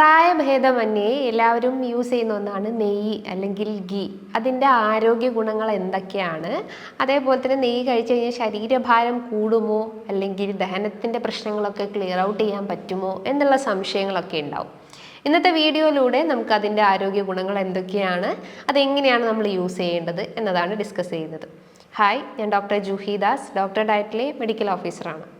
പ്രായഭേദമന്യേ എല്ലാവരും യൂസ് ചെയ്യുന്ന ഒന്നാണ് നെയ്യ് അല്ലെങ്കിൽ ഗീ. അതിന്റെ ആരോഗ്യ ഗുണങ്ങൾ എന്തൊക്കെയാണ്? അതേപോലെ തന്നെ നെയ്യ് കഴിച്ചു കഴിഞ്ഞാൽ ശരീരഭാരം കൂടുമോ? അല്ലെങ്കിൽ ദഹനത്തിന്റെ പ്രശ്നങ്ങളൊക്കെ ക്ലിയർ ഔട്ട് ചെയ്യാൻ പറ്റുമോ? എന്നുള്ള സംശയങ്ങളൊക്കെ ഉണ്ടാവും. ഇന്നത്തെ വീഡിയോയിലൂടെ നമുക്ക് അതിന്റെ ആരോഗ്യ ഗുണങ്ങൾ എന്തൊക്കെയാണ്? അതെങ്ങനെയാണ് നമ്മൾ യൂസ് ചെയ്യേണ്ടത് എന്നതാണ് ഡിസ്കസ് ചെയ്യുന്നത്. ഹായ് ഞാൻ ഡോക്ടർ ജൂഹിദാസ് ഡോക്ടർ ഡയറ്റിലെ മെഡിക്കൽ ഓഫീസറാണ്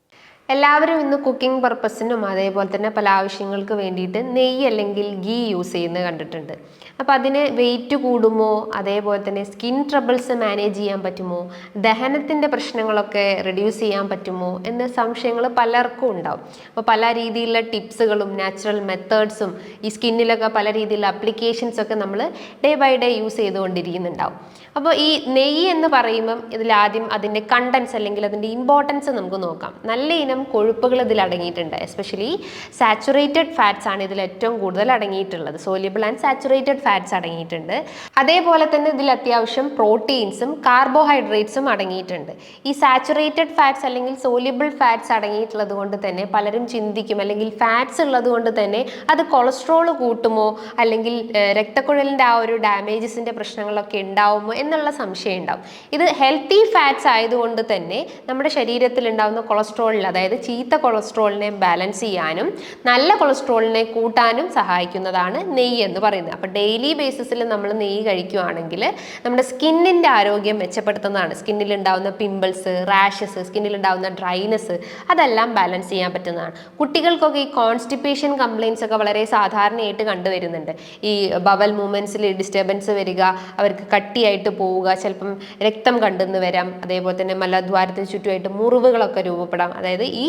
എല്ലാവരും ഇന്ന് കുക്കിംഗ് പർപ്പസിനും അതേപോലെ തന്നെ പല ആവശ്യങ്ങൾക്ക് വേണ്ടിയിട്ട് നെയ്യ് അല്ലെങ്കിൽ ഗീ യൂസ് ചെയ്യുന്നത് കണ്ടിട്ടുണ്ട്. അപ്പോൾ അതിന് വെയിറ്റ് കൂടുമോ? അതേപോലെ തന്നെ സ്കിൻ ട്രബിൾസ് മാനേജ് ചെയ്യാൻ പറ്റുമോ? ദഹനത്തിന്റെ പ്രശ്നങ്ങളൊക്കെ റിഡ്യൂസ് ചെയ്യാൻ പറ്റുമോ? എന്ന സംശയങ്ങൾ പലർക്കും ഉണ്ടാവും. അപ്പോൾ പല രീതിയിലുള്ള ടിപ്സുകളും നാച്ചുറൽ മെത്തേഡ്സും ഈ സ്കിന്നിലൊക്കെ പല രീതിയിലുള്ള അപ്ലിക്കേഷൻസ് ഒക്കെ നമ്മൾ ഡേ ബൈ ഡേ യൂസ് ചെയ്തുകൊണ്ടിരിക്കുന്നുണ്ടാവും. അപ്പോൾ ഈ നെയ്യ് എന്ന് പറയുമ്പം ഇതിലാദ്യം അതിന്റെ കണ്ടൻസ് അല്ലെങ്കിൽ അതിന്റെ ഇമ്പോർട്ടൻസ് നമുക്ക് നോക്കാം. നല്ല ഇനം കൊഴുപ്പുകൾ ഇതിൽ അടങ്ങിയിട്ടുണ്ട്. എസ്പെഷ്യലി സാച്ചുറേറ്റഡ് ഫാറ്റ്സ് ആണ് ഇതിൽ ഏറ്റവും കൂടുതൽ അടങ്ങിയിട്ടുള്ളത്. സോലിയബിൾ ആൻഡ് സാച്ചുറേറ്റഡ് ഫാറ്റ്സ് അടങ്ങിയിട്ടുണ്ട്. അതേപോലെ തന്നെ ഇതിൽ അത്യാവശ്യം പ്രോട്ടീൻസും കാർബോഹൈഡ്രേറ്റ്സും അടങ്ങിയിട്ടുണ്ട്. ഈ സാച്ചുറേറ്റഡ് ഫാറ്റ്സ് അല്ലെങ്കിൽ സോലിയബിൾ ഫാറ്റ്സ് അടങ്ങിയിട്ടുള്ളത് കൊണ്ട് തന്നെ പലരും ചിന്തിക്കും അല്ലെങ്കിൽ ഫാറ്റ്സ് ഉള്ളത് കൊണ്ട് തന്നെ അത് കൊളസ്ട്രോൾ കൂട്ടുമോ? അല്ലെങ്കിൽ രക്തക്കുഴലിന്റെ ആ ഒരു ഡാമേജസിന്റെ പ്രശ്നങ്ങളൊക്കെ ഉണ്ടാവുമോ എന്നുള്ള സംശയം ഉണ്ടാവും. ഇത് ഹെൽത്തി ഫാറ്റ്സ് ആയതുകൊണ്ട് തന്നെ നമ്മുടെ ശരീരത്തിൽ ഉണ്ടാകുന്ന കൊളസ്ട്രോളിൽ അതായത് ചീത്ത കൊളസ്ട്രോളിനെ ബാലൻസ് ചെയ്യാനും നല്ല കൊളസ്ട്രോളിനെ കൂട്ടാനും സഹായിക്കുന്നതാണ് നെയ്യ് എന്ന് പറയുന്നത്. അപ്പോൾ ഡെയിലി ബേസിസിൽ നമ്മൾ നെയ്യ് കഴിക്കുകയാണെങ്കിൽ നമ്മുടെ സ്കിന്നിന്റെ ആരോഗ്യം മെച്ചപ്പെടുത്തുന്നതാണ്. സ്കിന്നിൽ ഉണ്ടാകുന്ന പിമ്പിൾസ് റാഷസ് സ്കിന്നിൽ ഉണ്ടാകുന്ന ഡ്രൈനെസ് അതെല്ലാം ബാലൻസ് ചെയ്യാൻ പറ്റുന്നതാണ്. കുട്ടികൾക്കൊക്കെ ഈ കോൺസ്റ്റിപ്പേഷൻ കംപ്ലയിൻസ് ഒക്കെ വളരെ സാധാരണയായിട്ട് കണ്ടുവരുന്നുണ്ട്. ഈ ബവൽ മൂവ്മെന്റ്സിൽ ഡിസ്റ്റർബൻസ് വരിക അവർക്ക് കട്ടിയായിട്ട് പോവുക ചിലപ്പം രക്തം കണ്ടെന്ന് വരാം അതേപോലെ തന്നെ മലദ്വാരത്തിന് ചുറ്റുമായിട്ട് മുറിവുകളൊക്കെ രൂപപ്പെടാം. അതായത് ഈ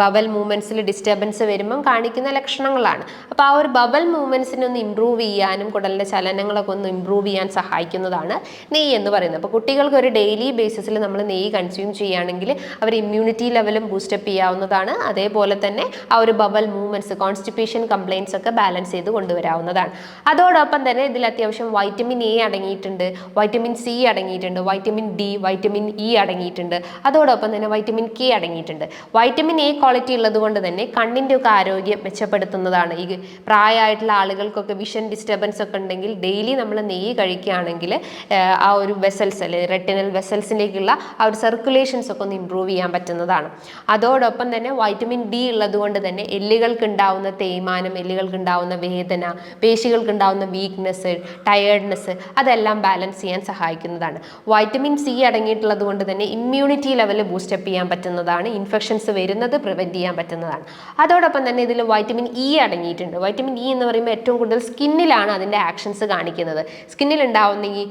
ബബൽ മൂവ്മെന്റ്സിൽ ഡിസ്റ്റർബൻസ് വരുമ്പം കാണിക്കുന്ന ലക്ഷണങ്ങളാണ്. അപ്പോൾ ആ ഒരു ബബൽ മൂവ്മെന്റ്സിനെ ഒന്ന് ഇമ്പ്രൂവ് ചെയ്യാനും കുടലിന്റെ ചലനങ്ങളൊക്കെ ഒന്ന് ഇമ്പ്രൂവ് ചെയ്യാൻ സഹായിക്കുന്നതാണ് നെയ്യ് എന്ന് പറയുന്നത്. അപ്പോൾ കുട്ടികൾക്ക് ഒരു ഡെയിലി ബേസിസിൽ നമ്മൾ നെയ്യ് കൺസ്യൂം ചെയ്യുകയാണെങ്കിൽ അവർ ഇമ്മ്യൂണിറ്റി ലെവലും ബൂസ്റ്റപ്പ് ചെയ്യാവുന്നതാണ്. അതേപോലെ തന്നെ ആ ഒരു ബബൽ മൂവ്മെന്റ്സ് കോൺസ്റ്റിപ്പേഷൻ കംപ്ലയിൻസ് ഒക്കെ ബാലൻസ് ചെയ്ത് കൊണ്ടുവരാവുന്നതാണ്. അതോടൊപ്പം തന്നെ ഇതിൽ അത്യാവശ്യം വൈറ്റമിൻ എ അടങ്ങിയിട്ടുണ്ട് വൈറ്റമിൻ സി അടങ്ങിയിട്ടുണ്ട് വൈറ്റമിൻ ഡി വൈറ്റമിൻ ഇ അടങ്ങിയിട്ടുണ്ട്. അതോടൊപ്പം തന്നെ വൈറ്റമിൻ കെ അടങ്ങിയിട്ടുണ്ട്. വൈറ്റമിൻ എ ക്വാളിറ്റി ഉള്ളത് കൊണ്ട് തന്നെ കണ്ണിന്റെ ഒക്കെ ആരോഗ്യം മെച്ചപ്പെടുത്തുന്നതാണ്. ഈ പ്രായമായിട്ടുള്ള ആളുകൾക്കൊക്കെ വിഷൻ ഡിസ്റ്റർബൻസ് ഒക്കെ ഉണ്ടെങ്കിൽ ഡെയിലി നമ്മൾ നെയ്യ് കഴിക്കുകയാണെങ്കിൽ ആ ഒരു വെസൽസ് അല്ലെ റെറ്റിനൽ വെസൽസിലേക്കുള്ള ആ ഒരു സർക്കുലേഷൻസ് ഒക്കെ ഒന്ന് ഇമ്പ്രൂവ് ചെയ്യാൻ പറ്റുന്നതാണ്. അതോടൊപ്പം തന്നെ വൈറ്റമിൻ ഡി ഉള്ളത് കൊണ്ട് തന്നെ എല്ലുകൾക്ക് ഉണ്ടാവുന്ന തേയ്മാനം എല്ലുകൾക്ക് ഉണ്ടാവുന്ന വേദന പേശികൾക്ക് ഉണ്ടാവുന്ന വീക്ക്നെസ് ടയേർഡ്നെസ് അതെല്ലാം ബാലൻസ് ചെയ്യാൻ സഹായിക്കുന്നതാണ്. വൈറ്റമിൻ സി അടങ്ങിയിട്ടുള്ളത് കൊണ്ട് തന്നെ ഇമ്മ്യൂണിറ്റി ലെവൽ ബൂസ്റ്റപ്പ് ചെയ്യാൻ പറ്റുന്നതാണ്. ഇൻഫെക്ഷൻസ് വരുന്നത് പ്രിവെന്റ് ചെയ്യാൻ പറ്റുന്നതാണ്. അതോടൊപ്പം തന്നെ ഇതിൽ വൈറ്റമിൻ ഇ അടങ്ങിയിട്ടുണ്ട്. വൈറ്റമിൻ ഇ എന്ന് പറയുമ്പോൾ ഏറ്റവും കൂടുതൽ സ്കിന്നിലാണ് അതിന്റെ ആക്ഷൻസ് കാണിക്കുന്നത്. സ്കിന്നിൽ ഉണ്ടാവുന്ന ഈ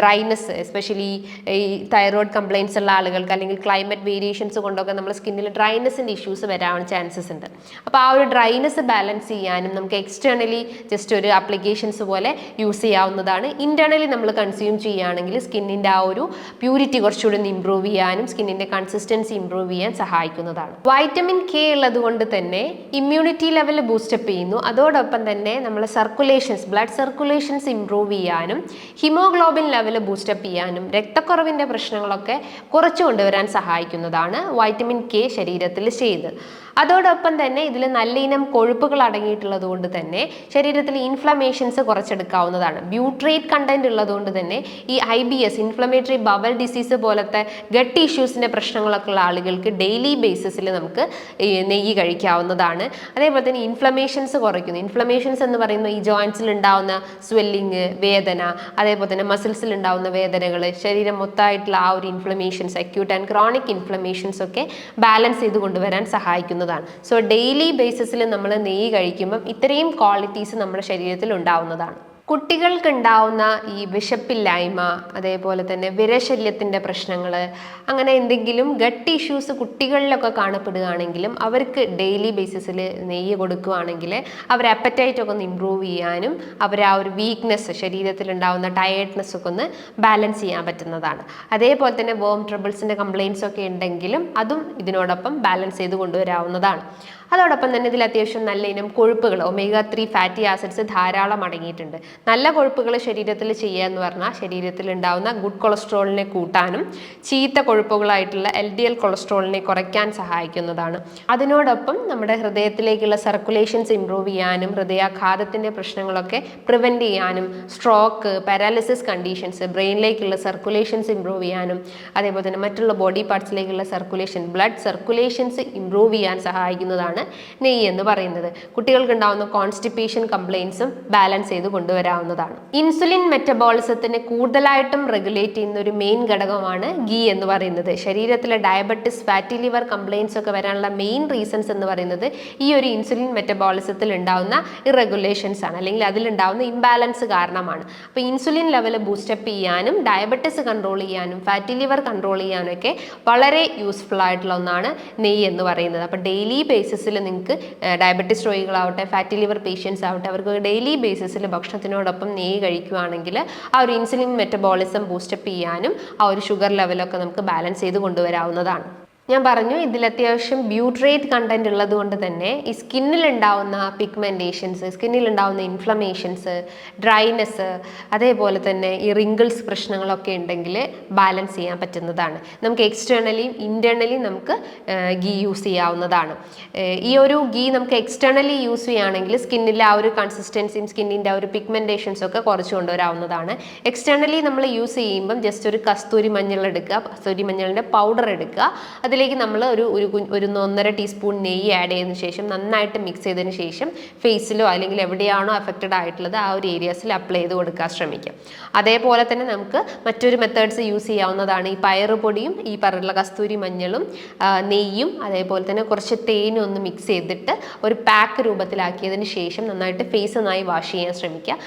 ഡ്രൈനെസ് എസ്പെഷ്യലി ഈ തൈറോയ്ഡ് കംപ്ലയിൻസ് ഉള്ള ആളുകൾക്ക് അല്ലെങ്കിൽ ക്ലൈമറ്റ് വേരിയേഷൻസ് കൊണ്ടൊക്കെ നമ്മൾ സ്കിന്നിൽ ഡ്രൈനെസ്സിന്റെ ഇഷ്യൂസ് വരാൻ ചാൻസസ് ഉണ്ട്. അപ്പോൾ ആ ഒരു ഡ്രൈനെസ് ബാലൻസ് ചെയ്യാനും നമുക്ക് എക്സ്റ്റേണലി ജസ്റ്റ് ഒരു അപ്ലിക്കേഷൻസ് പോലെ യൂസ് ചെയ്യാവുന്നതാണ്. ഇന്റേർണലി നമ്മൾ കൺസ്യൂം ചെയ്യുകയാണെങ്കിൽ സ്കിന്നിന്റെ ആ ഒരു പ്യൂരിറ്റി കുറച്ചുകൂടി ഇമ്പ്രൂവ് ചെയ്യാനും സ്കിന്നിന്റെ കൺസിസ്റ്റൻസി ഇമ്പ്രൂവ് ചെയ്യാൻ സഹായിക്കുന്നതാണ്. വൈറ്റമിൻ കെ ഉള്ളത് കൊണ്ട് തന്നെ ഇമ്മ്യൂണിറ്റി ലെവൽ ബൂസ്റ്റപ്പ് ചെയ്യുന്നു. അതോടൊപ്പം തന്നെ നമ്മളെ സർക്കുലേഷൻസ് ബ്ലഡ് സർക്കുലേഷൻസ് ഇംപ്രൂവ് ചെയ്യാനും ഹിമോഗ്ലോബിൻ ലെവൽ ബൂസ്റ്റപ്പ് ചെയ്യാനും രക്തക്കുറവിന്റെ പ്രശ്നങ്ങളൊക്കെ കുറച്ചു കൊണ്ടുവരാൻ സഹായിക്കുന്നതാണ് വൈറ്റമിൻ കെ ശരീരത്തിൽ ചെയ്ത്. അതോടൊപ്പം തന്നെ ഇതിൽ നല്ല ഇനം കൊഴുപ്പുകൾ അടങ്ങിയിട്ടുള്ളത് കൊണ്ട് തന്നെ ശരീരത്തിൽ ഇൻഫ്ലമേഷൻസ് കുറച്ചെടുക്കാവുന്നതാണ്. ബ്യൂട്രേറ്റ് കണ്ടന്റ് ഉള്ളതുകൊണ്ട് തന്നെ ഈ I B S inflammatory bowel disease പോലത്തെ ഗട്ട് ഇഷ്യൂസിന്റെ പ്രശ്നങ്ങളൊക്കെ ഉള്ള ആളുകൾക്ക് ഡെയിലി ബേസിസിൽ നമുക്ക് നെയ്യ് കഴിക്കാവുന്നതാണ്. അതേപോലെ തന്നെ ഇൻഫ്ലമേഷൻസ് കുറയ്ക്കുന്നു. ഇൻഫ്ലമേഷൻസ് എന്ന് പറയുമ്പോൾ ഈ ജോയിൻസിൽ ഉണ്ടാവുന്ന സ്വെല്ലിങ് വേദന അതേപോലെ തന്നെ മസിൽസിൽ ഉണ്ടാവുന്ന വേദനകൾ ശരീരം മൊത്തമായിട്ടുള്ള ആ ഒരു inflammations acute and chronic inflammations ഒക്കെ ബാലൻസ് ചെയ്ത് കൊണ്ടുവരാൻ സഹായിക്കുന്നതാണ് സോ ഡെയിലി ബേസിസിൽ നമ്മൾ നെയ്യ് കഴിക്കുമ്പം ഇത്രയും ക്വാളിറ്റീസ് നമ്മുടെ ശരീരത്തിൽ ഉണ്ടാവുന്നതാണ്. കുട്ടികൾക്ക് ഉണ്ടാവുന്ന ഈ വിശപ്പില്ലായ്മ അതേപോലെ തന്നെ വിരശല്യത്തിന്റെ പ്രശ്നങ്ങൾ അങ്ങനെ എന്തെങ്കിലും ഗട്ട് ഇഷ്യൂസ് കുട്ടികളിലൊക്കെ കാണപ്പെടുകയാണെങ്കിലും അവർക്ക് ഡെയിലി ബേസിസിൽ നെയ്യ് കൊടുക്കുകയാണെങ്കിൽ അവർ അപ്പറ്റൈറ്റൊക്കെ ഒന്ന് ഇമ്പ്രൂവ് ചെയ്യാനും അവർ ആ ഒരു വീക്ക്നെസ് ശരീരത്തിൽ ഉണ്ടാകുന്ന ടയേർഡ്നെസ് ഒക്കെ ഒന്ന് ബാലൻസ് ചെയ്യാൻ പറ്റുന്നതാണ്. അതേപോലെ തന്നെ വേം ട്രബിൾസിന്റെ കംപ്ലയിൻസ് ഒക്കെ ഉണ്ടെങ്കിലും അതും ഇതിനോടൊപ്പം ബാലൻസ് ചെയ്ത് കൊണ്ടുവരാവുന്നതാണ്. അതോടൊപ്പം തന്നെ ഇതിൽ അത്യാവശ്യം നല്ല ഇനം കൊഴുപ്പുകൾ ഒമേഗ ത്രീ ഫാറ്റി ആസിഡ്സ് ധാരാളം അടങ്ങിയിട്ടുണ്ട്. നല്ല കൊഴുപ്പുകൾ ശരീരത്തിൽ ചെയ്യുക എന്ന് പറഞ്ഞാൽ ശരീരത്തിൽ ഉണ്ടാവുന്ന ഗുഡ് കൊളസ്ട്രോളിനെ കൂട്ടാനും ചീത്ത കൊഴുപ്പുകളായിട്ടുള്ള എൽ ഡി എൽ കൊളസ്ട്രോളിനെ കുറയ്ക്കാൻ സഹായിക്കുന്നതാണ്. അതിനോടൊപ്പം നമ്മുടെ ഹൃദയത്തിലേക്കുള്ള സർക്കുലേഷൻസ് ഇമ്പ്രൂവ് ചെയ്യാനും ഹൃദയാഘാതത്തിന്റെ പ്രശ്നങ്ങളൊക്കെ പ്രിവെന്റ് ചെയ്യാനും സ്ട്രോക്ക് പാരാലിസിസ് കണ്ടീഷൻസ് ബ്രെയിനിലേക്കുള്ള സർക്കുലേഷൻസ് ഇമ്പ്രൂവ് ചെയ്യാനും അതേപോലെ തന്നെ മറ്റുള്ള ബോഡി പാർട്സിലേക്കുള്ള സർക്കുലേഷൻ ബ്ലഡ് സർക്കുലേഷൻസ് ഇമ്പ്രൂവ് ചെയ്യാൻ സഹായിക്കുന്നതാണ് നെയ്യ് എന്ന് പറയുന്നത്. കുട്ടികൾക്ക് ഉണ്ടാകുന്ന കോൺസ്റ്റിപ്പേഷൻ കംപ്ലയിൻസും ബാലൻസ് ചെയ്ത് കൊണ്ടുവരാവുന്നതാണ്. ഇൻസുലിൻ മെറ്റബോളിസത്തിനെ കൂടുതലായിട്ടും റെഗുലേറ്റ് ചെയ്യുന്ന ഒരു മെയിൻ ഘടകമാണ് ഗീ എന്ന് പറയുന്നത്. ശരീരത്തിലെ ഡയബറ്റിസ് ഫാറ്റി ലിവർ കംപ്ലയിൻസ് ഒക്കെ വരാനുള്ള മെയിൻ റീസൺസ് എന്ന് പറയുന്നത് ഈ ഒരു ഇൻസുലിൻ മെറ്റബോളിസത്തിൽ ഉണ്ടാവുന്ന ഇറഗുലേഷൻസ് ആണ്. അല്ലെങ്കിൽ അതിലുണ്ടാവുന്ന ഇംബാലൻസ് കാരണമാണ്. അപ്പോൾ ഇൻസുലിൻ ലെവൽ ബൂസ്റ്റപ്പ് ചെയ്യാനും ഡയബറ്റിസ് കൺട്രോൾ ചെയ്യാനും ഫാറ്റി ലിവർ കൺട്രോൾ ചെയ്യാനും ഒക്കെ വളരെ യൂസ്ഫുൾ ആയിട്ടുള്ള ഒന്നാണ് നെയ്യ് എന്ന് പറയുന്നത്. അപ്പോൾ ഡെയിലി ബേസിസിൽ നിങ്ങൾക്ക് ഡയബറ്റിസ് രോഗികളാവട്ടെ ഫാറ്റി ലിവർ പേഷ്യൻസ് ആവട്ടെ അവർക്ക് ഡെയിലി ബേസിസിൽ ഭക്ഷണത്തിനോടൊപ്പം നെയ്യ് കഴിക്കുകയാണെങ്കിൽ ആ ഒരു ഇൻസുലിൻ മെറ്റബോളിസം ബൂസ്റ്റപ്പ് ചെയ്യാനും ആ ഒരു ഷുഗർ ലെവലൊക്കെ നമുക്ക് ബാലൻസ് ചെയ്ത് കൊണ്ടുവരാവുന്നതാണ്. ഞാൻ പറഞ്ഞു ഇതിൽ അത്യാവശ്യം ബ്യൂട്രേറ്റ് കണ്ടന്റ് ഉള്ളത് കൊണ്ട് തന്നെ ഈ സ്കിന്നിൽ ഉണ്ടാവുന്ന പിഗ്മെന്റേഷൻസ് സ്കിന്നിൽ ഉണ്ടാവുന്ന ഇൻഫ്ലമേഷൻസ് ഡ്രൈനെസ് അതേപോലെ തന്നെ ഈ റിങ്കിൾസ് പ്രശ്നങ്ങളൊക്കെ ഉണ്ടെങ്കിൽ ബാലൻസ് ചെയ്യാൻ പറ്റുന്നതാണ്. നമുക്ക് എക്സ്റ്റേണലിയും ഇന്റേർണലിയും നമുക്ക് ഗീ യൂസ് ചെയ്യാവുന്നതാണ്. ഈ ഒരു ഗീ നമുക്ക് എക്സ്റ്റേണലി യൂസ് ചെയ്യുകയാണെങ്കിൽ സ്കിന്നിലെ ആ ഒരു കൺസിസ്റ്റൻസിയും സ്കിന്നിന്റെ ആ ഒരു പിഗ്മെന്റേഷൻസും ഒക്കെ കുറച്ച് കൊണ്ടുവരാവുന്നതാണ്. എക്സ്റ്റേണലി നമ്മൾ യൂസ് ചെയ്യുമ്പം ജസ്റ്റ് ഒരു കസ്തൂരി മഞ്ഞൾ എടുക്കുക കസ്തൂരി മഞ്ഞളിന്റെ പൗഡർ എടുക്കുക. അതിലേക്ക് നമ്മൾ ഒരു ഒരു ഒരു ഒന്നര ടീസ്പൂൺ നെയ്യ് ആഡ് ചെയ്തതിന് ശേഷം നന്നായിട്ട് മിക്സ് ചെയ്തതിന് ശേഷം ഫേസിലോ അല്ലെങ്കിൽ എവിടെയാണോ അഫക്റ്റഡ് ആയിട്ടുള്ളത് ആ ഒരു ഏരിയാസിൽ അപ്ലൈ ചെയ്ത് കൊടുക്കാൻ ശ്രമിക്കാം. അതേപോലെ തന്നെ നമുക്ക് മറ്റൊരു മെത്തേഡ്സ് യൂസ് ചെയ്യാവുന്നതാണ് ഈ പയറ് പൊടിയും ഈ പറഞ്ഞുള്ള കസ്തൂരി മഞ്ഞളും നെയ്യും അതേപോലെ തന്നെ കുറച്ച് തേനും ഒന്ന് മിക്സ് ചെയ്തിട്ട് ഒരു പാക്ക് രൂപത്തിലാക്കിയതിന് ശേഷം നന്നായിട്ട് ഫേസ് നന്നായി വാഷ് ചെയ്യാൻ ശ്രമിക്കുക.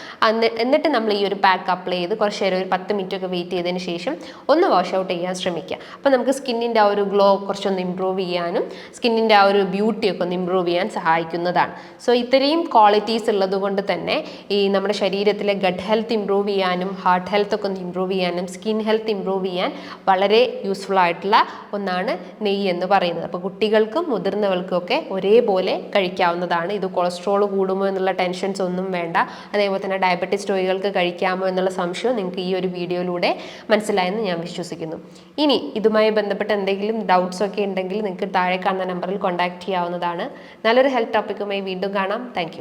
എന്നിട്ട് നമ്മൾ ഈ ഒരു പാക്ക് അപ്ലൈ ചെയ്ത് കുറച്ച് നേരം ഒരു പത്ത് മിനിറ്റ് ഒക്കെ വെയിറ്റ് ചെയ്തതിന് ശേഷം ഒന്ന് വാഷ് ഔട്ട് ചെയ്യാൻ ശ്രമിക്കുക. അപ്പോൾ നമുക്ക് സ്കിന്നിന്റെ ആ ഒരു ഗ്ലോ കുറച്ചൊന്ന് ഇമ്പ്രൂവ് ചെയ്യാനും സ്കിന്നിന്റെ ആ ഒരു ബ്യൂട്ടിയൊക്കെ ഒന്ന് ഇമ്പ്രൂവ് ചെയ്യാൻ സഹായിക്കുന്നതാണ്. സോ ഇത്രയും ക്വാളിറ്റീസ് ഉള്ളതുകൊണ്ട് തന്നെ ഈ നമ്മുടെ ശരീരത്തിലെ ഗഡ് ഹെൽത്ത് ഇമ്പ്രൂവ് ചെയ്യാനും ഹാർട്ട് ഹെൽത്ത് ഒക്കെ ഒന്ന് ഇമ്പ്രൂവ് ചെയ്യാനും സ്കിൻ ഹെൽത്ത് ഇമ്പ്രൂവ് ചെയ്യാൻ വളരെ യൂസ്ഫുൾ ആയിട്ടുള്ള ഒന്നാണ് നെയ്യ് എന്ന് പറയുന്നത്. അപ്പോൾ കുട്ടികൾക്കും മുതിർന്നവർക്കും ഒക്കെ ഒരേപോലെ കഴിക്കാവുന്നതാണ്. ഇത് കൊളസ്ട്രോൾ കൂടുമോ എന്നുള്ള ടെൻഷൻസ് ഒന്നും വേണ്ട. അതേപോലെ തന്നെ ഡയബറ്റിസ് രോഗികൾക്ക് കഴിക്കാമോ എന്നുള്ള സംശയം നിങ്ങൾക്ക് ഈ ഒരു വീഡിയോയിലൂടെ മനസ്സിലായെന്ന് ഞാൻ വിശ്വസിക്കുന്നു. ഇനി ഇതുമായി ബന്ധപ്പെട്ട് എന്തെങ്കിലും ഡൗട്ട്സ് ഒക്കെ ഉണ്ടെങ്കിൽ നിങ്ങൾക്ക് താഴെ കാണുന്ന നമ്പറിൽ കോൺടാക്ട് ചെയ്യാവുന്നതാണ്. നല്ലൊരു ഹെൽത്ത് ടോപ്പിക്കുമായി വീണ്ടും കാണാം. താങ്ക്